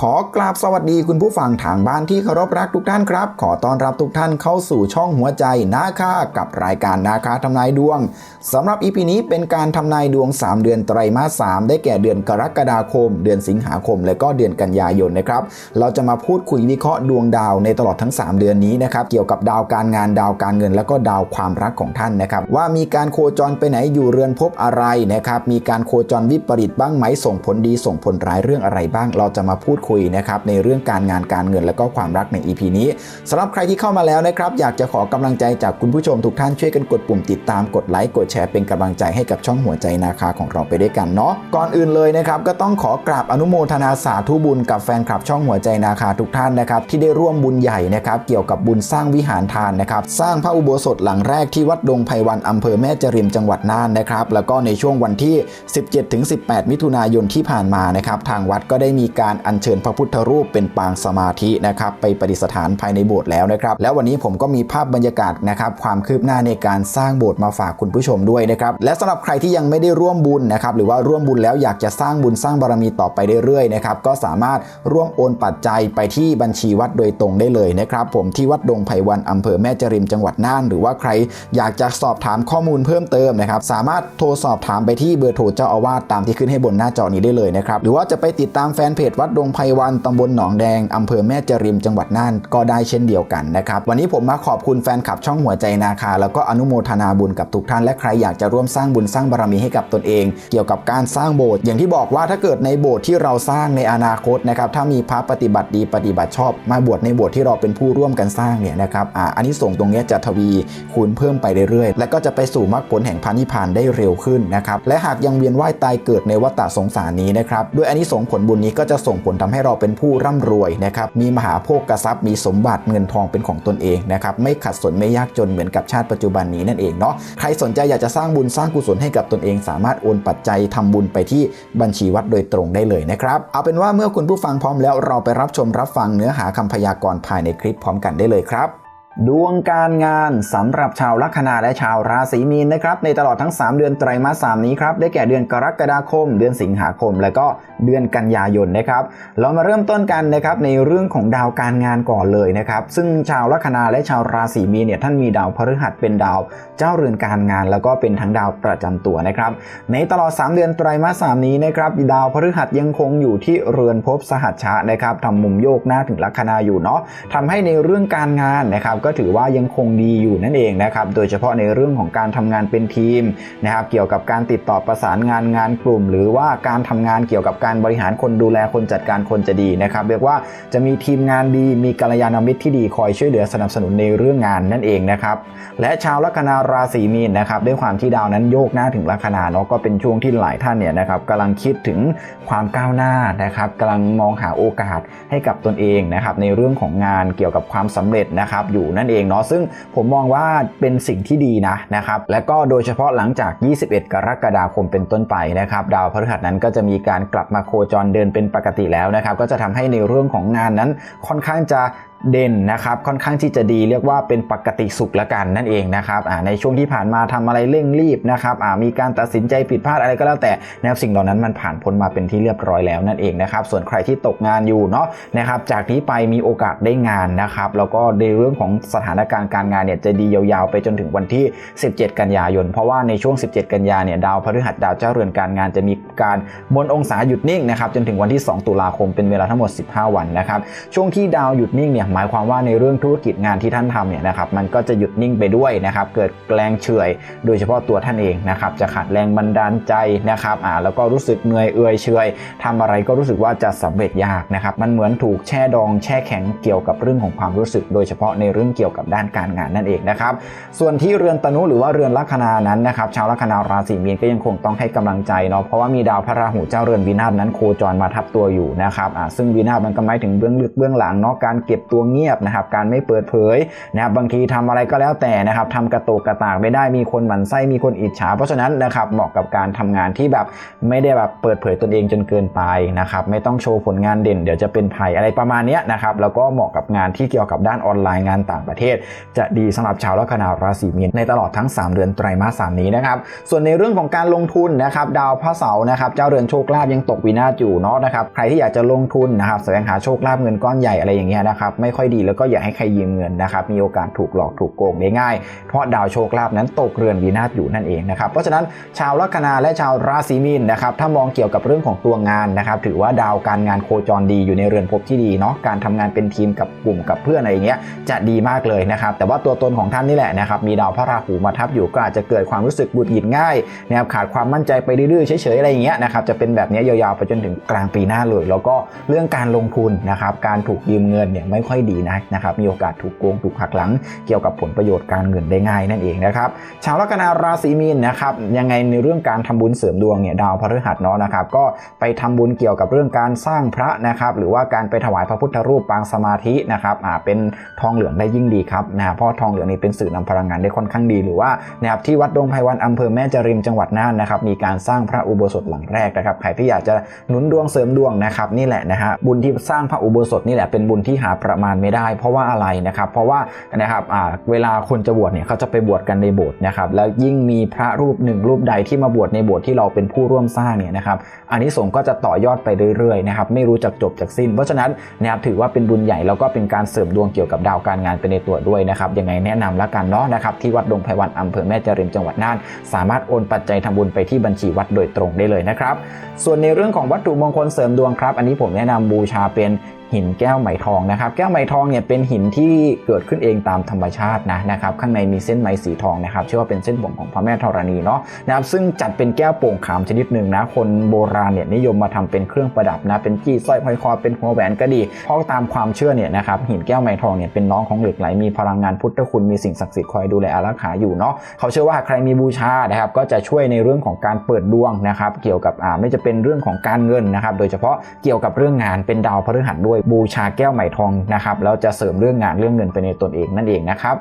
ขอกราบสวัสดีคุณผู้ฟังทางบ้านที่เคารพรักทุกท่านครับ ขอต้อนรับทุกท่านเข้าสู่ช่องหัวใจนาคากับรายการนาคาทำนายดวงสำหรับอีพีนี้เป็นการทำนายดวง 3 เดือนไตรมาส 3 ได้แก่เดือนกรกฎาคม เดือนสิงหาคม และก็เดือนกันยายนนะครับ เราจะมาพูดคุยวิเคราะห์ดวงดาวในตลอดทั้ง 3 เดือนนี้นะครับเกี่ยวกับดาวการงานดาวการเงิน และก็ดาวความรักของท่านนะครับว่ามีการโคจรไปไหนอยู่เรือนภพอะไรนะครับมีการโคจรวิปริตบ้างไหมส่งผลดีส่งผลร้ายเรื่องอะไรบ้าง เราจะมาพูดคุยนะครับในเรื่องการงานการเงินและก็ความรักใน EP นี้สำหรับใครที่เข้ามาแล้วนะครับอยากจะขอกำลังใจจากคุณผู้ชมทุกท่านช่วยกันกดปุ่มติดตามกดไลค์กดแชร์เป็นกำลังใจให้กับช่องหัวใจนาคาของเราไปด้วยกันเนาะก่อนอื่นเลยนะครับก็ต้องขอกราบอนุโมทนาสาธุบุญกับแฟนคลับช่องหัวใจนาคาทุกท่านนะครับที่ได้ร่วมบุญใหญ่นะครับเกี่ยวกับบุญสร้างวิหารทานนะครับสร้างพระอุโบสถหลังแรกที่วัดดงไพวันอำเภอแม่จริมจังหวัดน่านนะครับแล้วก็ในช่วงวันที่ 17-18 มิถุนายนที่ผ่านมานะครับทางวัดก็ได้มีการอัญเชิญพระพุทธรูปเป็นปางสมาธินะครับไปประดิษฐานภายในโบสถ์แล้วนะครับแล้ววันนี้ผมก็มีภาพบรรยากาศนะครับความคืบหน้าในการสร้างโบสถ์มาฝากคุณผู้ชมด้วยนะครับและสำหรับใครที่ยังไม่ได้ร่วมบุญนะครับหรือว่าร่วมบุญแล้วอยากจะสร้างบุญสร้างบารมีต่อไปเรื่อยๆนะครับก็สามารถร่วมโอนปัจจัยไปที่บัญชีวัดโดยตรงได้เลยนะครับผมที่วัดดงไพวันอำเภอแม่จริมจังหวัดน่าน หรือว่าใครอยากจะสอบถามข้อมูลเพิ่มเติมนะครับสามารถโทรสอบถามไปที่เบอร์โทรเจ้าอาวาสตามที่ขึ้นให้บนหน้าจอนี้ได้เลยนะครับหรือว่าจะไปติดตามแฟนเพจวัดดงไพวันตำบลหนองแดงอำเภอแม่จริมจังหวัดน่านก็ได้เช่นเดียวกันนะครับ วันนี้ผมมาขอบคุณแฟนคลับช่องหัวใจนาคา แล้วก็อนุโมทนาบุญกับทุกท่านและใครอยากจะร่วมสร้างบุญสร้างบารมีให้กับตนเอง เกี่ยวกับการสร้างโบสถ์อย่างที่บอกว่าถ้าเกิดในโบสถ์ที่เราสร้างในอนาคตนะครับถ้ามีพระปฏิบัติดีปฏิบัติชอบ มาบวชในโบสถ์ที่เราเป็นผู้ร่วมกันสร้างเนี่ยนะครับอ่าอันนี้ส่งตรงนี้จะทวีคูณเพิ่มไปเรื่อยๆ และก็จะไปสู่มรรคผลแห่งพานิพพานได้เร็วขึ้นนะครับและหากยังเวียนว่ายตายเกิดในวัฏฏะสงสารนี้นะครับด้วยอันนี้ส่งผลบุญนี้ก็จะส่งผลทำให้เราเป็นผู้ร่ำรวยนะครับมีมหาโภคทรัพย์มีสมบัติเงินทองเป็นของตนเองนะครับไม่ขัดสนไม่ยากจนเหมือนกับชาติปัจจุบันนี้นั่นเองเนาะใครสนใจอยากจะสร้างบุญสร้างกุศลให้กับตนเอง สามารถโอนปัจจัยทำบุญไปที่บัญชีวัดโดยตรงได้เลยนะครับเอาเป็นว่าเมื่อคุณผู้ฟังพร้อมแล้วเราไปรับชมรับฟังเนื้อหาคำพยากรณ์ภายในคลิปพร้อมกันได้เลยครับ ดวงการงานสำหรับชาวลัคนาและชาวราศีมีนนะครับในตลอดทั้ง 3 เดือนไตรมาส 3 นี้ครับได้แก่เดือนกรกฎาคม เดือนสิงหาคม และก็เดือนกันยายนนะครับเรามาเริ่มต้นกันนะครับในเรื่องของดาวการงานก่อนเลยนะครับซึ่งชาวลัคนาและชาวราศีมีนเนี่ยท่านมีดาวพฤหัสเป็นดาว เจ้าเรือนการงาน แล้วก็เป็นทั้งดาวประจำตัวนะครับในตลอด 3 เดือนไตรมาส 3 นี้นะครับดาวพฤหัสยังคงอยู่ที่เรือนภพสหัชชะนะครับทำมุมโยกหน้าถึงลัคนาอยู่เนาะทำให้ในเรื่องการงานนะครับก็ถือว่ายังคงดีอยู่นั่นเองนะครับโดยเฉพาะในเรื่องของการทำงานเป็นทีมนะครับเกี่ยวกับการติดต่อประสานงานงานกลุ่ม หรือว่าการทำงานเกี่ยวกับการบริหารคนดูแลคนจัดการคนจะดีนะครับเรียกว่าจะมีทีมงานดีมีกัลยาณมิตรที่ดีคอยช่วยเหลือสนับสนุนในเรื่องงานนั่นเองนะครับและชาวลัคนาราศีมีนนะครับด้วยความที่ดาวนั้นโยกหน้าถึงลัคนาเนาะก็เป็นช่วงที่หลายท่านเนี่ยนะครับกำลังคิดถึงความก้าวหน้านะครับกำลังมองหาโอกาสให้กับตนเองนะครับในเรื่องของงานเกี่ยวกับความสำเร็จนะครับอยู่นั่นเองเนาะซึ่งผมมองว่าเป็นสิ่งที่ดีนะนะครับและก็โดยเฉพาะหลังจาก 21 กรกฎาคมเป็นต้นไปนะครับดาวพฤหัสนั้นก็จะมีการกลับมาโคจรเดินเป็นปกติแล้วนะครับก็จะทำให้ในเรื่องของงานนั้นค่อนข้างจะ เด่นนะครับค่อนข้างที่จะดีเรียกว่าเป็นปกติสุขละกันนั่นเองนะครับในช่วงที่ผ่านมาทำอะไรเร่งรีบนะครับมีการตัดสินใจผิดพลาดอะไรก็แล้วแต่แนวสิ่งเหล่านั้นมันผ่านพ้นมาเป็นที่เรียบร้อยแล้วนั่นเองนะครับส่วนใครที่ตกงานอยู่เนาะนะครับจากนี้ไปมีโอกาสได้งานนะครับแล้วก็ในเรื่องของสถานการณ์การงานเนี่ยจะดียาวๆ ไปจนถึงวันที่ 17 กันยายน เพราะว่าในช่วง 17 กันยาเนี่ยดาวพฤหัสดาวเจ้าเรือนการงานจะมีการบนองศาหยุดนิ่งนะครับจนถึงวันที่ 2 ตุลาคมเป็นเวลาทั้งหมด 15 วันนะครับช่วงที่ดาวหยุดนิ่งเนี่ยหมายความว่าในเรื่องธุรกิจงานที่ท่านทำเนี่ยนะครับมันก็จะหยุดนิ่งไปด้วยนะครับเกิดแรงเฉื่อย โดยเฉพาะตัวท่านเองนะครับจะขาดแรงบันดาลใจนะครับอ่าแล้วก็รู้สึกเหนื่อยเอื่อยเฉื่อยทำอะไรก็รู้สึกว่าจะสำเร็จยากนะครับมันเหมือนถูกแช่ดองแช่แข็งเกี่ยวกับเรื่องของความรู้สึก โดยเฉพาะในเรื่องเกี่ยวกับด้านการงานนั่นเองนะครับส่วนที่เรือนตนุหรือว่าเรือนลัคนานั้นนะครับชาวลัคนาราศีมีนก็ยังคงต้องให้กำลังใจเนาะเพราะว่ามีดาวพระราหูเจ้าเรือนวินาศนั้นโคจรมาทับตัวอยู่นะครับอ่าซึ่งวินาศมันก็หมายถึงเบื้องลึกเบื้องหลังเนาะการเก็บตัวเงียบนะครับการไม่เปิดเผยนะครับบางทีทำอะไรก็แล้วแต่นะครับทำกระโตกกระตากไม่ได้มีคนหมั่นไส้มีคนอิจฉา เพราะฉะนั้นนะครับเหมาะกับการทำงานที่แบบไม่ได้แบบเปิดเผยตนเองจนเกินไปนะครับไม่ต้องโชว์ผลงานเด่นเดี๋ยวจะเป็นภัยอะไรประมาณนี้นะครับแล้วก็เหมาะกับงานที่เกี่ยวกับด้านออนไลน์งานต่างประเทศ จะดีสำหรับชาวลัคนาราศีมีนในตลอดทั้ง 3 เดือนไตรมาสสามนี้นะครับส่วนในเรื่องของการลงทุนนะครับดาวพระเสาร์นะครับเจ้าเรือนโชคลาภยังตกวินาศอยู่เนาะนะครับใครที่อยากจะลงทุนนะครับแสวงหาโชคลาภเงินก้อนใหญ่อะไรอย่างเงี้ยนะครับไม่ค่อยดี แล้วก็อย่าให้ใครยืมเงินนะครับมีโอกาสถูกหลอกถูกโกงได้ง่าย เพราะดาวโชคลาภนั้นตกเรือนวินาศอยู่นั่นเองนะครับเพราะฉะนั้นชาวลัคนาและชาวราศีมีนนะครับถ้ามองเกี่ยวกับเรื่องของตัวงานนะครับถือว่าดาวการงานโคจรดีอยู่ในเรือนภพที่ดีเนาะการทำงานเป็นทีมกับกลุ่มกับเพื่อนอะไรเงี้ยจะดีมากเลยนะครับแต่ว่าตัวตนของท่านนี่แหละนะครับมีดาวพระราหูมาทับอยู่ก็อาจจะเกิดความรู้สึกบุดหงิดง่ายนะครับขาดความมั่นใจไปดื้อๆเฉยๆอะไรอย่างเงี้ยนะครับจะเป็นแบบนี้ยาวๆไปจนถึงกลางปีหน้าเลย แล้วก็เรื่องการลงทุนนะครับการถูกยืมเงินเนี่ยไม่ค่อยดีนะนะครับ มีโอกาสถูกโกงถูกหักหลัง เกี่ยวกับผลประโยชน์การเงินได้ง่ายนั่นเองนะครับ ชาวลัคนาราศีมีนนะครับยังไงในเรื่องการทำบุญเสริมดวงเนี่ยดาวพฤหัสเนาะนะครับ ก็ไปทำบุญเกี่ยวกับเรื่องการสร้างพระนะครับ หรือว่าการไปถวายพระพุทธรูปปางสมาธินะครับอ่าเป็นทองเหลืองได้ยิ่งดีครับนะเพราะทองเหลืองนี่เป็นสื่อนำพลังงานได้ค่อนข้างดีหรือว่านะครับที่วัดดงไพวันอำเภอแม่จริมจังหวัดน่านนะครับมีการสร้างพระอุโบสถหลังแรกนะครับใครที่อยากจะหนุนดวงเสริมดวงนะครับนี่แหละนะฮะบุญที่สร้างพระอุโบสถนี่แหละเป็นบุญที่หาประมาณไม่ได้ เพราะว่าอะไรนะครับ เพราะว่านะครับเวลาคนจะบวชเนี่ยเขาจะไปบวชกันในโบสถ์นะครับ แล้วยิ่งมีพระรูปหนึ่งรูปใดที่มาบวชในโบสถ์ที่เราเป็นผู้ร่วมสร้างเนี่ยนะครับอันนี้สงก็จะต่อยอดไปเรื่อยๆนะครับไม่รู้จักจบจากสิ้น เพราะฉะนั้นนะครับถือว่าเป็นบุญใหญ่แล้วก็เป็นการเสริมดวงเกี่ยวกับดาวการงานไปในตัวด้วยนะครับยังไงแนะนำแล้วกันเนาะนะครับที่วัดดงไพวันอำเภอแม่จริมจังหวัดน่าน สามารถโอนปัจจัยทำบุญไปที่บัญชีวัดโดยตรงได้เลยนะครับส่วนในเรื่องของวัตถุมงคลเสริมดวงครับ อันนี้ผมแนะนำบูชาเป็น หินแก้วไหมทองนะครับ แก้วไหมทองเนี่ยเป็นหินที่เกิดขึ้นเองตามธรรมชาตินะนะครับ ข้างในมีเส้นไหมสีทองนะครับเชื่อว่าเป็นเส้นผมของพระแม่ธรณีเนาะนะครับซึ่งจัดเป็นแก้วโป่งขามชนิดหนึ่งนะคนโบราณเนี่ยนิยมมาทำเป็นเครื่องประดับนะเป็นจี้สร้อยห้อยคอเป็นหัวแหวนก็ดีเพราะตามความเชื่อเนี่ยนะครับหินแก้วไหมทองเนี่ยเป็นน้องของเหล็กไหลมีพลังงานพุทธคุณมีสิ่งศักดิ์สิทธิ์คอยดูแลอารักขาอยู่เนาะเขาเชื่อว่าใครมีบูชานะครับก็จะช่วยในเรื่องของการเปิดดวงนะครับเกี่ยวกับอ่าไม่จะเป็นเรื่องของการเงินนะครับโดยเฉพาะเกี่ยวกับเรื่องงานเป็นดาวพฤหัสด้วยบูชาแก้วไหมทองนะครับแล้วจะเสริมเรื่องงานเรื่องเงินไปในตนเองนั่นเองนะครับ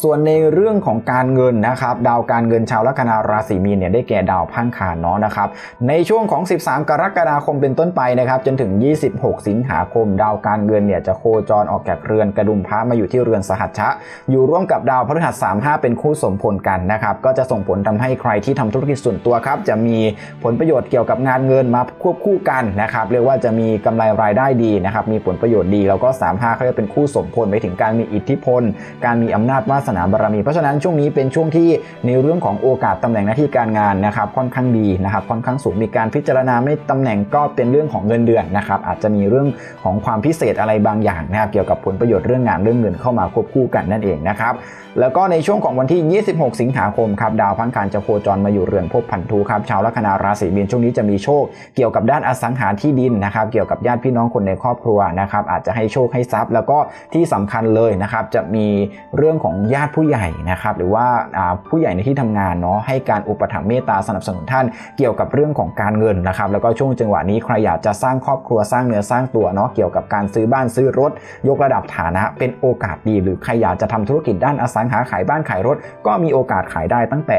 ส่วนในเรื่องของการเงินนะครับดาวการเงินชาวลัคนาราศีมีนเนี่ยได้แก่ดาวพังคารเนาะนะครับในช่วงของ 13 กรกฎาคมเป็นต้นไปนะครับจนถึง 26 สิงหาคม ดาวการเงินเนี่ยจะโคจรออกจากเรือนกระดุมพระมาอยู่ที่เรือนสหัชชะ อยู่ร่วมกับดาวพฤหัส35 เป็นคู่สมพลกันนะครับก็จะส่งผลทำให้ใครที่ทำธุรกิจส่วนตัวครับจะมีผลประโยชน์เกี่ยวกับงานเงินมาควบคู่กันนะครับเรียกว่าจะมีกำไรรายได้ดีนะครับมีผลประโยชน์ดีแล้วก็ 35เขาจะเป็นคู่สมพลไปถึงการมีอิทธิพล การมีอำนาจวาสนาบารมี เพราะฉะนั้นช่วงนี้เป็นช่วงที่ในเรื่องของโอกาสตำแหน่งหน้าที่การงานนะครับค่อนข้างดีนะครับค่อนข้างสูงมีการพิจารณาไม่ตำแหน่งก็เป็นเรื่องของเงินเดือนนะครับอาจจะมีเรื่องของความพิเศษอะไรบางอย่างนะครับเกี่ยวกับผลประโยชน์เรื่องงานเรื่องเงินเข้ามาควบคู่กันนั่นเองนะครับแล้วก็ในช่วงของวันที่ 26 สิงหาคมครับดาวพังคารจะโคจรมาอยู่เรือนภพพันธุครับชาวลัคนาราศีมีนช่วงนี้จะมีโชค เกี่ยวกับด้านอสังหาที่ดินนะครับเกี่ยวกับญาติพี่น้องคนในครอบครัวนะครับอาจจะให้โชคให้ทรัพย์ แล้วก็ที่สำคัญเลยนะครับจะมีเรื่องของญาติผู้ใหญ่นะครับหรือว่าผู้ใหญ่ในที่ทำงานเนาะให้การอุปถัมภ์เมตตาสนับสนุนท่านเกี่ยวกับเรื่องของการเงินนะครับแล้วก็ช่วงจังหวะนี้ใครอยากจะสร้างครอบครัวสร้างเนื้อสร้างตัวเนาะเกี่ยวกับการซื้อบ้านซื้อรถ ยกระดับฐานะ เป็นโอกาสดีหรือใครอยากจะทำธุรกิจด้านอสังหาขายบ้านขายรถ ก็มีโอกาสขายได้ตั้งแต่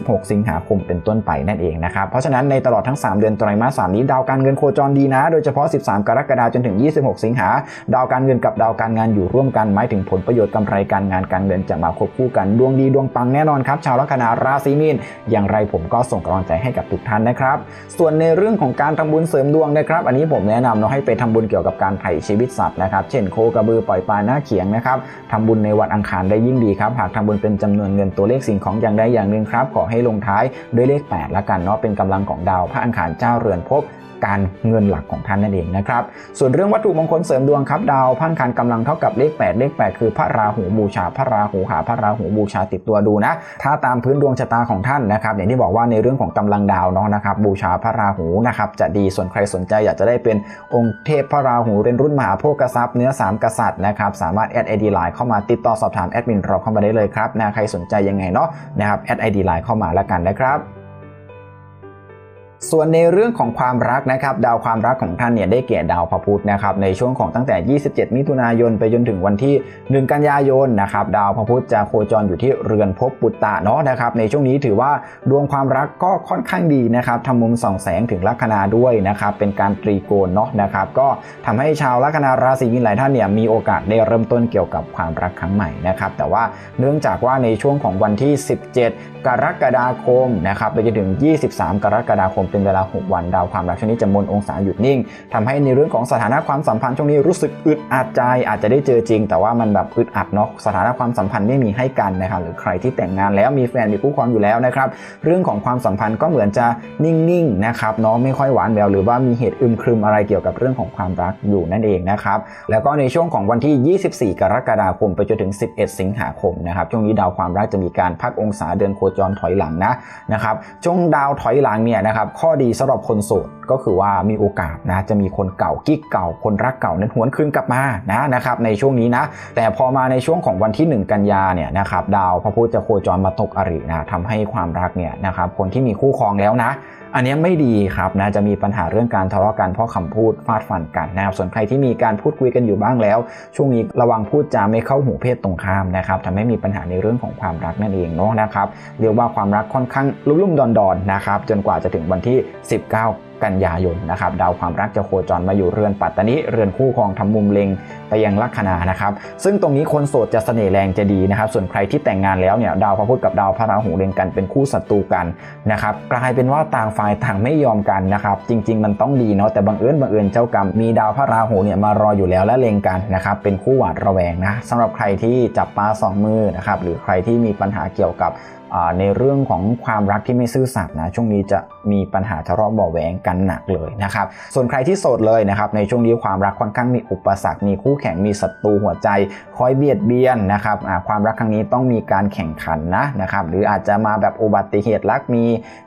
26 สิงหาคมเป็นต้นไปนั่นเองนะครับเพราะฉะนั้นในตลอดทั้ง 3 เดือนไตรมาส3นี้ดาวการเงินโคจรดีนะ โดยเฉพาะ 13 กรกฎาคมจนถึง 26 สิงหาดาวการเงินกับดาวการงานอยู่ร่วมกันหมายถึงผลประโยชน์กำไรการงานการเงินจะมาควบคู่กันดวงดีดวงปังแน่นอนครับ ชาวลัคนาราศีมีน อย่างไรผมก็ส่งกำลังใจให้กับทุกท่านนะครับ ส่วนในเรื่องของการทำบุญเสริมดวงนะครับ อันนี้ผมแนะนำเนาะให้ไปทำบุญเกี่ยวกับการไถ่ชีวิตสัตว์นะครับ เช่นโคกระบือปล่อยปลาหน้าเขียงนะครับทำบุญในวันอังคารได้ยิ่งดีครับ หากทำบุญเป็นจำนวนเงินตัวเลขสิ่งของอย่างใดอย่างหนึ่งครับ ขอให้ลงท้ายด้วยเลข8ละกันเนาะเป็นกำลังของดาวพระอังคารเจ้าเรือนภพ การเงินหลักของท่านนั่นเองนะครับ ส่วนเรื่องวัตถุมงคลเสริมดวงครับดาวพังคันกำลังเท่ากับเลข 8 เลข 8 คือพระราหูบูชา พระราหูหาพระราหูบูชาติดตัวดูนะ ถ้าตามพื้นดวงชะตาของท่านนะครับอย่างที่บอกว่าในเรื่องของกำลังดาวเนาะนะครับบูชาพระราหูนะครับจะดีส่วนใครสนใจอยากจะได้เป็นองค์เทพพระราหูเรียนรุ่นมหาโภคทรัพย์เนื้อสามกษัตริย์นะครับสามารถแอดไอดีไลน์เข้ามาติดต่อสอบถามแอดมินเราเข้ามาได้เลยครับนะใครสนใจยังไงเนาะนะครับแอดไอดีไลน์เข้ามาแล้วกันนะครับ ส่วนในเรื่องของความรักนะครับ ดาวความรักของท่านเนี่ยได้แก่ดาวพระพุธนะครับในช่วงของตั้งแต่ 27 มิถุนายน ไปจนถึงวันที่ 1 กันยายนนะครับดาวพระพุธจะโคจรอยู่ที่เรือนภพปุตตะเนาะนะครับในช่วงนี้ถือว่าดวงความรักก็ค่อนข้างดีนะครับทำมุมส่องแสงถึงลัคนาด้วยนะครับเป็นการตรีโกณเนาะนะครับก็ทำให้ชาวลัคนาราศีมีนหลายท่านเนี่ยมีโอกาสได้เริ่มต้นเกี่ยวกับความรักครั้งใหม่นะครับแต่ว่าเนื่องจากว่าในช่วงของวันที่ 17 กรกฎาคมนะครับไปจนถึง 23 กรกฎาคมเป็นเวลา 6 วันดาวความรักช่วงนี้จะมนองศาหยุดนิ่งทำให้ในเรื่องของสถานะความสัมพันธ์ช่วงนี้รู้สึกอึดอัดใจอาจจะได้เจอจริง แต่ว่ามันแบบอึดอัดเนาะสถานะความสัมพันธ์ไม่มีให้กันนะครับหรือใครที่แต่งงานแล้วมีแฟนมีคู่ครองอยู่แล้วนะครับเรื่องของความสัมพันธ์ก็เหมือนจะนิ่งๆนะครับเนาะไม่ค่อยหวานแววหรือว่ามีเหตุอึมครึมอะไรเกี่ยวกับเรื่องของความรักอยู่นั่นเองนะครับแล้วก็ในช่วงของวันที่ 24 กรกฎาคมไปจนถึง 11 สิงหาคมนะครับช่วงนี้ดาวความรักจะมีการพักองศาเดินโคจรถอยหลังนะนะครับช่วงดาวถอยหลังเนี่ยนะครับข้อดีสำหรับคนโสดก็คือว่ามีโอกาสนะจะมีคนเก่ากิ๊กเก่าคนรักเก่านั้นหวนคืนกลับมานะนะครับในช่วงนี้นะแต่พอมาในช่วงของวันที่ 1 กันยาเนี่ยนะครับดาวพระพุธจะโคจรมาตกอรินะทำให้ความรักเนี่ยนะครับคนที่มีคู่ครองแล้วนะ อันนี้ไม่ดีครับนะจะมีปัญหาเรื่องการทะเลาะกันเพราะคำพูดฟาดฟันกันนะครับส่วนใครที่มีการพูดคุยกันอยู่บ้างแล้ว ช่วงนี้ระวังพูดจาไม่เข้าหูเพศตรงข้ามนะครับทำให้มีปัญหาในเรื่องของความรักนั่นเองเนาะนะครับเรียกว่าความรักค่อนข้างลุ่มๆดอนๆนะครับจนกว่าจะถึงวันที่ 19 กันยายนนะครับดาวความรักจะโคจรมาอยู่เรือนปัตตานิเรือนคู่ครองทำมุมเล็งไปยังลัคนานะครับซึ่งตรงนี้คนโสดจะเสน่ห์แรงจะดีนะครับ ส่วนใครที่แต่งงานแล้วเนี่ยดาวพระพุธกับดาวพระราหูเล็งกันเป็นคู่ศัตรูกันนะครับกลายเป็นว่าต่างฝ่ายต่างไม่ยอมกันนะครับจริง ๆ มันต้องดีเนาะแต่บังเอิญบังเอิญเจ้ากรรมมีดาวพระราหูเนี่ยมารออยู่แล้วและเล็งกันนะครับเป็นคู่หวาดระแวงนะสำหรับใครที่จับปลาสองมือนะครับหรือใครที่มีปัญหาเกี่ยวกับ ในเรื่องของความรักที่ไม่ซื่อสัตย์นะช่วงนี้จะมีปัญหาทะเลาะเบาะแหวงกันหนักเลยนะครับส่วนใครที่โสดเลยนะครับในช่วงนี้ความรักค่อนข้างมีอุปสรรค มีคู่แข่งมีศัตรูหัวใจ คอยเบียดเบียนนะครับความรักครั้งนี้ต้องมีการแข่งขันนะนะครับหรืออาจจะมาแบบอุบัติเหตุรักมี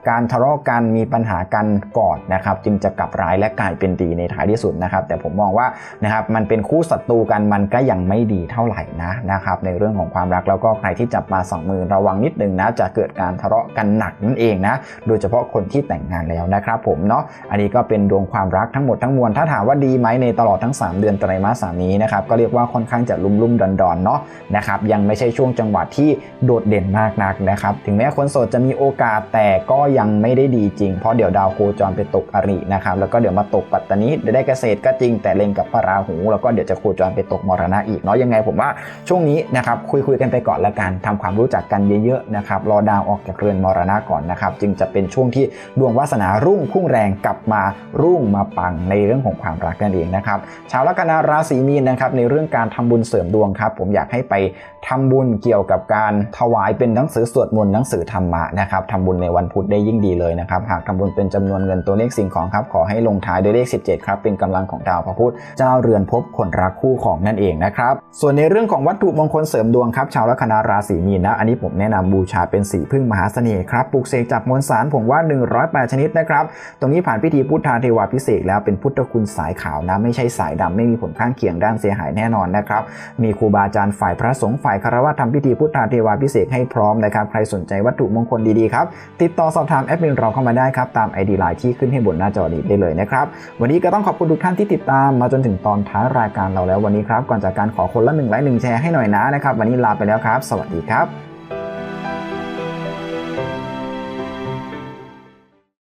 การทะเลาะกันมีปัญหากันก่อนนะครับจึงจะกลับร้ายและกลายเป็นดีในท้ายที่สุดนะครับแต่ผมมองว่านะครับมันเป็นคู่ศัตรูกันมันก็ยังไม่ดีเท่าไหร่นะนะครับในเรื่องของความรักแล้วก็ใครที่จับมาสองมือระวังนิดนึงนะจะเกิดการทะเลาะกันหนักนั่นเองนะ โดยเฉพาะคนที่แต่งงานแล้วนะครับผมเนาะ อันนี้ก็เป็นดวงความรักทั้งหมดทั้งมวล ถ้าถามว่าดีไหมในตลอดทั้ง 3 เดือนไตรมาสสามนี้นะครับ ก็เรียกว่าค่อนข้างจะลุ่มลุ่มดอนดอนเนาะนะครับ ยังไม่ใช่ช่วงจังหวะที่โดดเด่นมากนักนะครับ ถึงแม้คนโสดจะมีโอกาสแต่ก็ยังไม่ได้ดีจริง เพราะเดี๋ยวดาวโคจรไปตกอรินะครับ แล้วก็เดี๋ยวมาตกปัตตานีได้เกษตรก็จริง แต่เล็งกับพระราหู แล้วก็เดี๋ยวจะโคจรไปตกมรณะอีกเนาะ ยังไงผมว่าช่วงนี้นะครับคุยคุยกันไปก่อนละกันทำความรู้จักกันเยอะๆนะครับรอดาวออกจากเรือนมรณะก่อนนะครับ จึงจะเป็นช่วงที่ดวงวาสนารุ่งพุ่งแรงกลับมารุ่งมาปังในเรื่องของความรักนั่นเองนะครับ ชาวลัคนาราศีมีนนะครับในเรื่องการทำบุญเสริมดวงครับ ผมอยากให้ไปทำบุญเกี่ยวกับการถวายเป็นหนังสือสวดมนต์หนังสือธรรมะนะครับทำบุญในวันพุธได้ยิ่งดีเลยนะครับ หากทำบุญเป็นจำนวนเงินตัวเลขสิ่งของครับขอให้ลงท้ายด้วยเลข 17 ครับ เป็นกำลังของดาวพระพุธเจ้าเรือนภพคนรักคู่ของนั่นเองนะครับส่วนในเรื่องของวัตถุมงคลเสริมดวงครับชาวลัคนาราศีมีนนะอันนี้ผมแนะนำบูชาเป็นสีพึ่งมหาเสน่ห์ครับปลุกเสกจากมวลสารผมว่า 108 ชนิดนะครับ ตรงนี้ผ่านพิธีพุทธาเทวาพิเศษแล้วเป็นพุทธคุณสายขาวนะไม่ใช่สายดำไม่มีผลข้างเคียงด้านเสียหายแน่นอนนะครับ มีครูบาอาจารย์ฝ่ายพระสงฆ์ฝ่ายคารวะทำพิธีพุทธาเทวาพิเศษให้พร้อมนะครับ ใครสนใจวัตถุมงคลดีๆครับ ติดต่อสอบถามแอดมินเราเข้ามาได้ครับตาม ID ไลน์ที่ขึ้นให้บนหน้าจอนี้ได้เลยนะครับวันนี้ก็ต้องขอบคุณทุกท่านที่ติดตามมาจนถึงตอนท้ายรายการเราแล้ววันนี้ครับก่อนจากการขอคนละหนึ่งไลค์หนึ่งแชร์ให้หน่อยนะนะครับวันนี้ลาไปแล้วครับ สวัสดีครับ